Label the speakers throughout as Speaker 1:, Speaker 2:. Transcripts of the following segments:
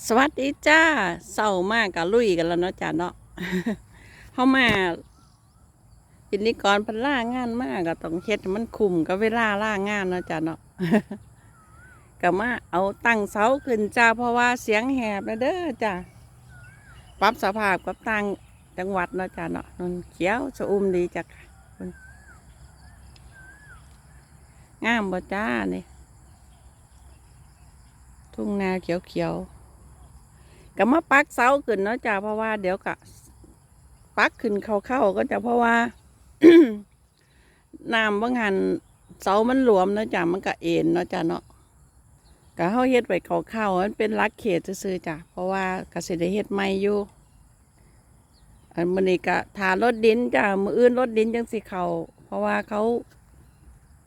Speaker 1: สวัสดีจ้าเศร้ามากกับลุยกันแล้วเนาะจ้าเนาะเข้ามาพินิกรเพันล่างานมากก็ต้องเฮ็ดมันคุมกับเวลาล่างานเนาะจ้าเนาะก็มาเอาตั้งเสาขึ้นจ้าเพราะว่าเสียงแหบนะเด้อจ้าปรับสภาพกับต่างจังหวัดเนาะจ้าเนาะนนเขียวสะอุ่มดีจ้ะงามบ่จ้านี่ทุ่งนาเขียวๆ ก็มาปักเสาขึ้นเนาะจ้าเพราะว่าเดี๋ยวก็ปักขึ้นเข้าๆก็จะเพราะว่าน้ำบางหันเสามันหลวมเนาะจ้ามันก็เอ็นเนาะจ้าเนาะก็เฮาเฮ็ดไว้เข้าๆมันเป็นหลักเขตซื่อๆจ้ะเพราะว่าก็สิได้เฮ็ดใหม่อยู่อันมื้อนี้ก็ทารถดินจ้ามื้ออื่นรถดินจังสิเข้าเพราะว่าเขา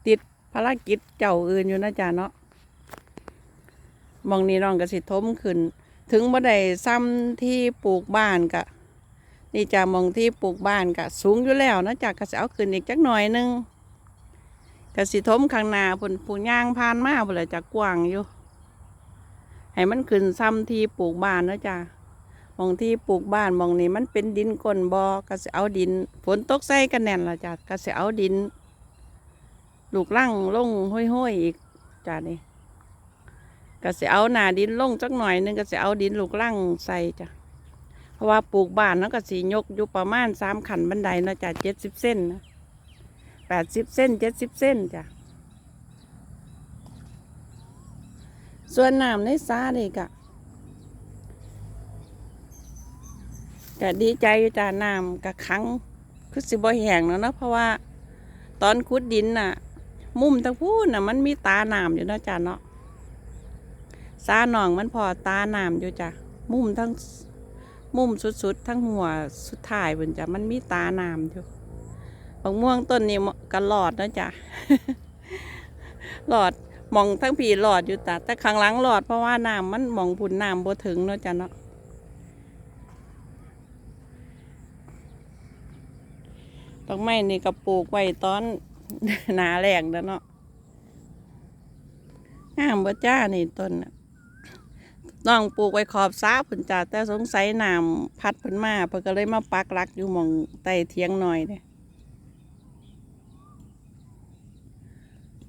Speaker 1: ติดภารกิจเจ้าอื่นอยู่นะจ้าเนาะมองนี้น้องก็สิทมขึ้น ถึงบ่ได้ซ้ำที่ปลูกบ้านกะนี่จะมองที่ปลูกบ้านกะสูงอยู่แล้วนะจากกะสิเอาขึ้นอีกจักหน่อยนึงกระสิทมข้างนาพุ่นผู้ย่างผ่านมาพุ่นละจะกกว้างอยู่ ให้มันขึ้นซ้ำที่ปลูกบ้านนะจ๊ะมองที่ปลูกบ้านมองนี้มันเป็นดินก้นบอกระสิเอาดินฝนตกใส่กันแน่นละจ้ะกระสิเอาดิน ลูกลั่งลงห้อยๆอีกจ้ะนี่ ก็สิเอาหนาดินลงจักหน่อยหนึงก็สิเอาดินลูกล่างใส่จ้ะเพราะว่าปลูกบ้านแล้วก็สิยกอยู่ประมาณสามขันบันไดเนาะจ้ะเจ็ดสิบเส้นนะแปดสิบเส้นเจ็ดสิบเส้นจ้ะส่วนน้ำในซานี่กะก็ดีใจจ้ะน้ำกะขังคือสิบ่แห้งแล้วเนาะเพราะว่า ตอนขุดดินน่ะ มุมทั้งพูนน่ะ มันมีตาน้ำอยู่เนาะจ้ะเนาะ ซาหนองมันพอตาน้ำอยู่จ้ะมุมทั้งมุมสุดๆทั้งหัวสุดท้ายเพิ่นจ้ะมันมีตาน้ำอยู่บักม่วงต้นนี้ก็หลอดนะจ้ะหลอดมองทั้งผีหลอดอยู่แต่แต่ข้างหลังหลอดเพราะว่าน้ำมันมองผุนน้ำบ่ถึงเนาะจ้ะเนาะดอกไม้นี่ก็ปลูกไว้ตอนหนาแรงแล้วเนาะงามบ่จ้านี่ต้นน่ะ น้องปลูกไว้ขอบซ้าผุนจ่าแต่สงสัยน้ำพัดเพิ่นมาเพิ่นก็เลยมาปักหลักอยู่มองใต้เทียงหน่อยเนี่ย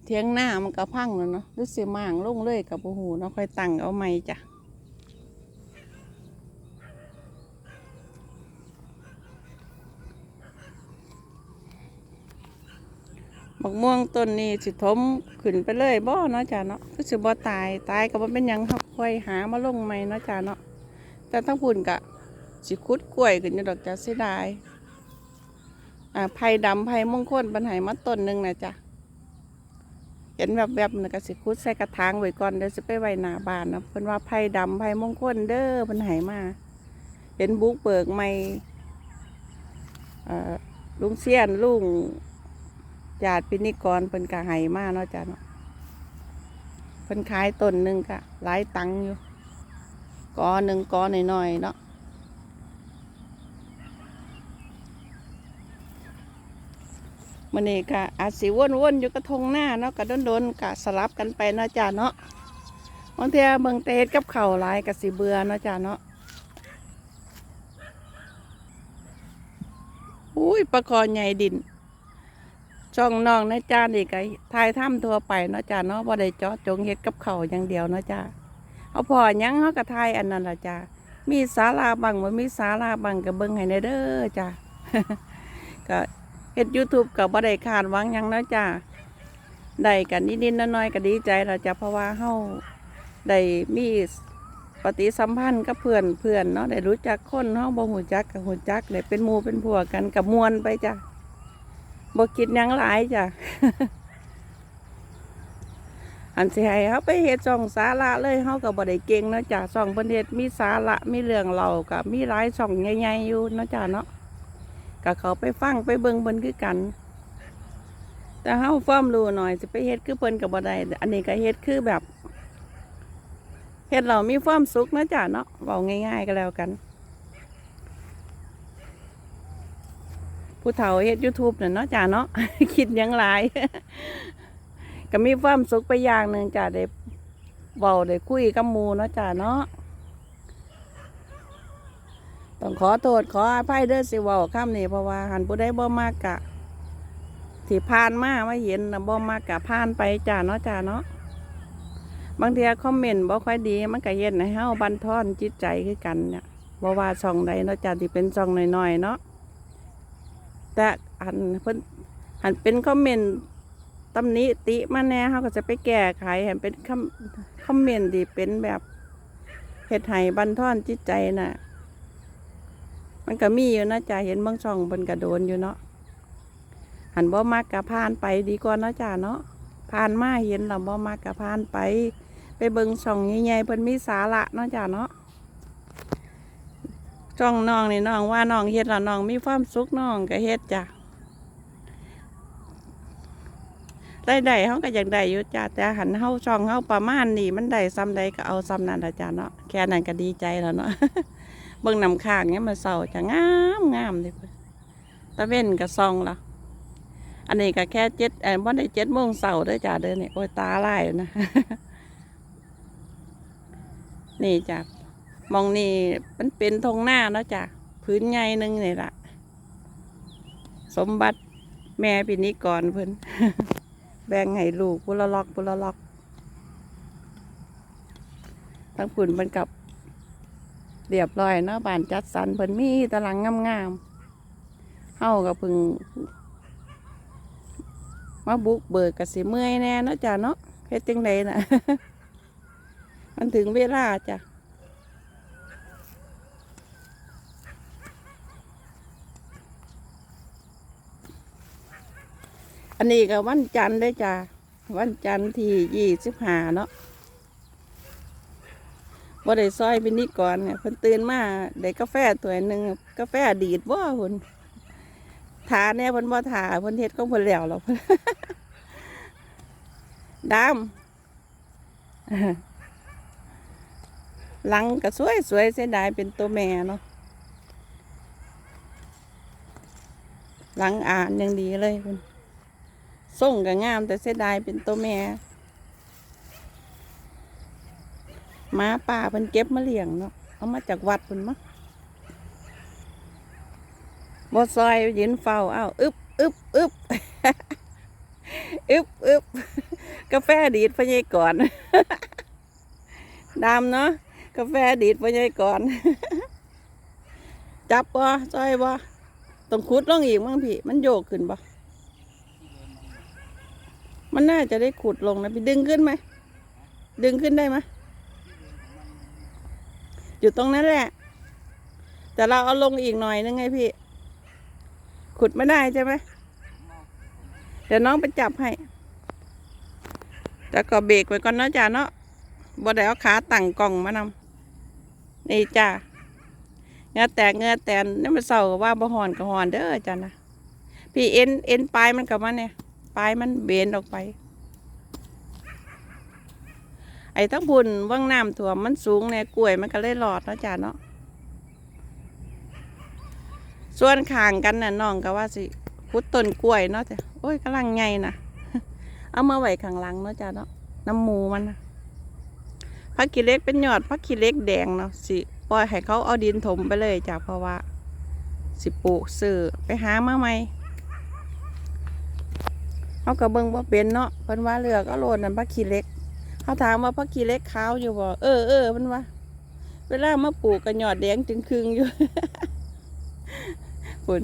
Speaker 1: เทียงหน้ามันก็พังแล้วเนาะรือสิมางลงเลยกับโอ้โหเนาะค่อยตั้งเอาใหม่จ้ะบักม่วงต้นนี้สิทมขึ้นไปเลยบ่เนาะจ้ะเนาะคือสิบ่ตายตายก็บ่เป็นยังครับ ค่อยหามาลงใหม่เนาะจ้ะเนาะแต่ทั้งพุ่นกะสิคุดกล้วยขึ้นอยู่ดอกจ้ะเสียดายอ่าไผ่ดำไผ่มงคลปัญหามาต้นหนึ่งนะจ้ะเห็นแบบแบบๆนี่ก็สิคุดใส่กระถางไว้ก่อนเดี๋ยวสิไปไว้หน้าบ้านนะเพิ่นว่าไผ่ดำไผ่มงคลเด้อเพิ่นให้มาเห็นบุกเบิกใหม่เอ่อลุงเสียนลุงญาติพินิกรเพิ่นก็ให้มาเนาะจ้ะเนาะ เพิ่นขายต้นหนึ่งก็หลายตังค์อยู่ กอหนึ่งกอหน่อยๆเนาะมันนี่ก็อาจสิวนๆอยู่กระทงหน้าเนาะก็โดนๆก็สลับกันไปเนาะจ้ะเนาะบางเทีเบิ่งแต่เฮ็ดกับเข้าหลายก็สิเบื่อเนาะจ้ะเนาะอุ้ยปลาคอใหญ่ดิน ช่องน้องนะจ้านี่ก็ทายถ้ำทั่วไปเนาะจ้าเนาะบ่ได้เจาะจงเฮ็ดกับเขาอย่างเดียวเนาะจ้าเอาพอยังเฮาก็ทายอันนั้นละจ้ามีศาลาบังบ่มีศาลาบังก็เบิ่งให้แหน่เด้อจ้าก็เฮ็ด YouTube ก็บ่ได้คาดหวังยังเนาะจ้าได้กันนิดๆน้อยๆก็ดีใจแล้วจ้าเพราะว่าเฮาได้มีปฏิสัมพันธ์กับเพื่อนเพื่อนเนาะได้รู้จักคนเฮาบ่ฮู้จักก็ฮู้จักได้เป็นหมู่เป็นพวกกันก็ม่วนไปจ้า บ่คิดหยังหลายจ้ะ อันสิให้เขาไปเฮ็ดช่องสาระเลยเขาก็บ่ได้เก่งเนาะจ้ะช่องเพิ่นเฮ็ดมีสาระมีเรื่องเราก็มีหลายช่องใหญ่ๆอยู่เนาะจ้ะเนาะก็เขาไปฟังไปเบิ่งเพิ่นคือกัน แต่เฮาความรู้หน่อยสิไปเฮ็ดคือเพิ่นก็บ่ได้อันนี้ก็เฮ็ดคือแบบเฮ็ดเรามีความสุขนะจ้ะเนาะเว้าง่าย ๆก็แล้วกัน ผู้เฒ่าเฮ็ด YouTube น่ะเนาะจ้าเนาะ คิดยังหลาย ก็มีความสุขไปอย่างหนึ่งจ้าได้เว้าได้คุยกับหมูเนาะจ้าเนาะต้องขอโทษขออภัยเด้อสิเว้าคำนี้เพราะว่าหันผู้ใดบ่มากกะที่ผ่านมามาเห็นนะบ่มากกะผ่านไปจ้าเนาะจ้าเนาะบางทีคอมเมนต์บ่ค่อยดี มันก็เฮ็ดให้เฮาบันทอนจิตใจคือกันเนี่ยบ่ว่าช่องใดเนาะจ้าที่เป็นช่องน้อยๆเนาะ แต่อันเพิ่นหันเป็นคอมเมนต์ตำหนิติมาแน่เฮาก็จะไปแก้ไขให้เป็นคำคอมเมนต์ที่เป็นแบบเฮ็ดให้บันทอนจิตใจน่ะ มันก็มีอยู่นะจ้าเห็นบางช่องเพิ่นก็โดนอยู่เนาะหันบ่มากกะผ่านไปดีกว่าเนาะจ้าเนาะผ่านมาเห็นเราบ่มากกะผ่านไป ไปเบิ่งช่องใหญ่ๆเพิ่นมีสาระเนาะจ้าเนาะ ช่องน้องนี่น้องว่าน้องเฮ็ดแล้วน้องมีความสุขน้องก็เฮ็ดจ้ะได้ได้เฮาก็อยากได้อยู่จ้าแต่หันเฮาช่องเฮาประมาณนี้มันได้ซ้ำใดก็เอาซ้ำนั้นละจ้าเนาะแค่นั้นก็ดีใจแล้วเนาะเบิ่งนำข้างเนี้ยมาเศร้าจะงามงามเลยตะเว้นก็ส่องละอันนี้ก็แค่เจ็ดเออบ่ได้เจ็ดโมงเสาร์เด้อจ้าเด้อนี่โอ้ยตาลายแล้วนะนี่จ้ะ มองนี่มันเป็นทงหน้าเนาะจ้ะพื้นใหญ่หนึงนี่ละสมบัติแม่ปีนี้ก่อนเพิ่นแบ่งให้ลูกปุละล็อกปุละล็อกทั้งปุ่นมันกับเรียบร้อยเนาะบ้านจัดสรรเพิ่นมีตารางงามๆเฮาก็เพิ่งมาบุกเบิกกสิเมื่อยแน่เนาะจ้ะเนาะเฮ็ดจังไดน่ะ มันถึงเวลาจ้ะ อันนี้ก็วันจันทร์ได้จ้ะวันจันทร์ที่ยี่สิบห้าเนาะบ่ได้ซอยเป็นนี่ก่อนเนี่ยเพิ่นตื่นมาได้กาแฟถ้วหนึ่งกาแฟดีดบ่พุ่นทาแน่เพิ่นบ่ทาเพิ่นเฮ็ดของเพิ่นแล้วหรอกดำหลังก็สวยสวยเสียดายเป็นตัวแม่เนาะหลังอ่านยังดีเลยคุณ ส่งก็งามแต่เสียดายเป็นตัวแม่หมาป่าเพิ่นเก็บมาเลี้ยงเนาะเอามาจากวัดเพิ่นมั้งบดซอยยืนเฝ้าเอ้าอึบอึบอึบอึบอึบกาแฟดีดพะยายก่อนดำเนาะกาแฟดีดพะยายก่อนจับบ่ซอยบ่ต้องขุดลงอีกมั้งพี่ มันโยกขึ้นบ่ มันน่าจะได้ขุดลงนะพี่ดึงขึ้นไหม ดึงขึ้นได้ไหมอยู่ตรงนั้นแหละ แต่เราเอาลงอีกหน่อยนึงไงพี่ ขุดไม่ได้ใช่ไหมเดี๋ยวน้องไปจับให้ แต่ก็เบรกไว้ก่อนเนาะจ้าเนาะบ่ได้เอาขาตั้งกล่องมานำนี่จ้าเงือแตกเงือแตนนี่มันเศร้าก็ว่าบ่หอนก็หอนเด้อจ้านะพี่เอ็นเอ็นปลายมันกับมันเนี่ย ปลายมันเบนออกไป ไอ้ทั้งพุ่นว่างน้ำถั่วมันสูงเนี่ยกล้วยมันก็เลยหลอดเนาะจ้าเนาะส่วนข้างกันน่ะน้องก็ว่าสิพุดต้นกล้วยเนาะจ้ะโอ้ยกำลังไงนะเอามาไว้ข้างหลังเนาะจ้าเนาะน้ำมูมันนะพักขี้เล็กเป็นยอดพักขี้เล็กแดงเนาะสิปล่อยให้เขาเอาดินถมไปเลยจ้ะเพราะว่า สิปลูกซื้อไปหามาใหม่ เขาก็เบิ่งว่าเป็นเนาะเพิ่นว่าเลือกเอาโลดนั่นพักขี้เล็กเขาถามว่าพักขี้เล็กขาวอยู่บ่เออเออเพิ่นว่า เวลามาปลูกก็ยอดแดงจึงครึ่งอยู่คุณ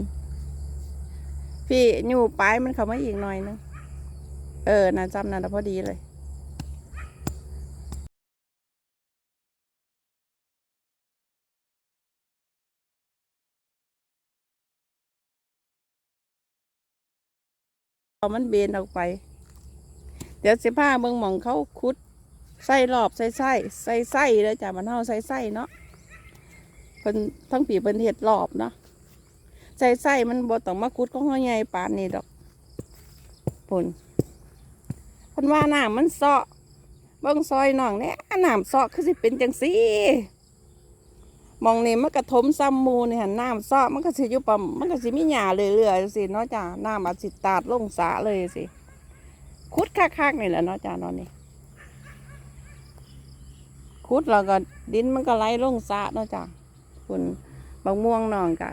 Speaker 1: พี่อยู่ปลายมันเข้ามาอีกหน่อยนึงเออน่าจำนั่นพอดีเลย มันเบนออกไป เดี๋ยวสิผ้าเมืองหมองเขาคุดใส่รอบใส่ไส้ใส่ไส้เลยจ้ะมันเท่าใส่ไส้เนาะเพิ่นทั้งปีเพิ่นเห็ดรอบเนาะใส่ไส้มันบ่ต้องมาคุดของเขาใหญ่ปานนี้ดอกปุ่นเพิ่นว่าน้ำมันเซาะเบิ่งซอยน้องเนี่ยน้ำเซาะคือสิเป็นจังซี่ มองนี่มันกระทมซ้ำมูนี่หันน้ำซาะมันก็สิอยู่ปั๊มมันก็สิมีหญ้าเรื่อยๆจังซี่เนาะจ้ะน้ำอาจสิตาดลงสระเลยสิคุดคักๆนี่แหละเนาะจ้ะเนาะนี่คุดแล้วก็ดินมันก็ไหลลงสระเนาะจ้ะคุณบางม่วงนองกะ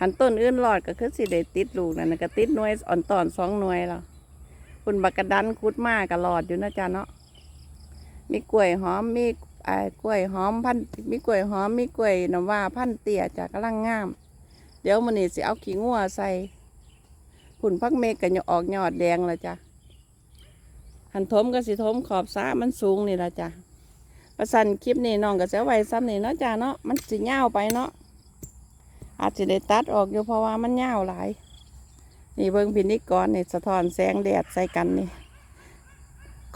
Speaker 1: หันต้นอื่นรอดก็คือสิได้ติดลูกนั่นนะก็ติดหน่วยอ่อนตอนสองหน่วยแล้วคุณบักกระดันคุดมากก็รอดอยู่นะจ๊ะเนาะมีกล้วยหอมมี กล้วยหอมพันมีกล้วยหอมมีกล้วยน้ำว่าพันเตี้ยจ้ะกำลังงาม เดี๋ยวมันนี่สิเอาขี้งัวใส่ผุ่นพักเมกกันออกยอดแดงล้วจ้ะหันทมก็สิทมขอบสระมันสูงนี่ละจ้ะประสันคลิปนี้น้องก็จะไว้ซ้ำนี่เนาะจ้ะเนาะมันสิยาไปเนาะอาจจะได้ตัดออกอยู่เพราะว่ามันยาหลาย นี่เบิ้งพินิกรนี่สะท้อนแสงแดดใส่กันนี่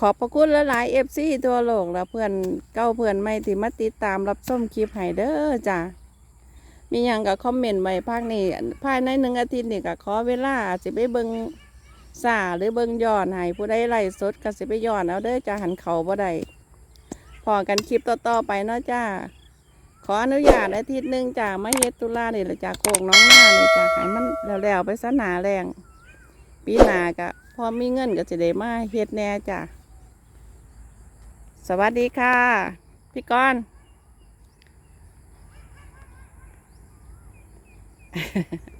Speaker 1: ขอบพระคุณหลายเอฟซีทั่วโลกแล้วเพื่อนเก้าเพื่อนไม่ที่มาติดตามรับชมคลิปให้เด้อจ้ะมีอย่างกับคอมเมนต์ไว้ภาคนี้ภายในหนึ่งอาทิตย์นี่ก็ขอเวลาสิไปเบิงสาหรือเบิงย้อนให้ผู้ใดไล่สดก็สิไปย้อนเอาเด้อจ้าหันเขาบ่ได้พอกันคลิปต่อๆไปเนาะจ้าขออนุญาตอาทิตย์หนึ่งจ้ามาเฮ็ดตุลาเนี่ละจ้าโคกน้องหน้าเลยจ้าให้มันแล้วๆไปซะหนาแรง ปีหนาก็พอมีเงินก็สิได้มาเฮ็ดแหน่จ้า สวัสดีค่ะ พี่ก้อน
Speaker 2: เ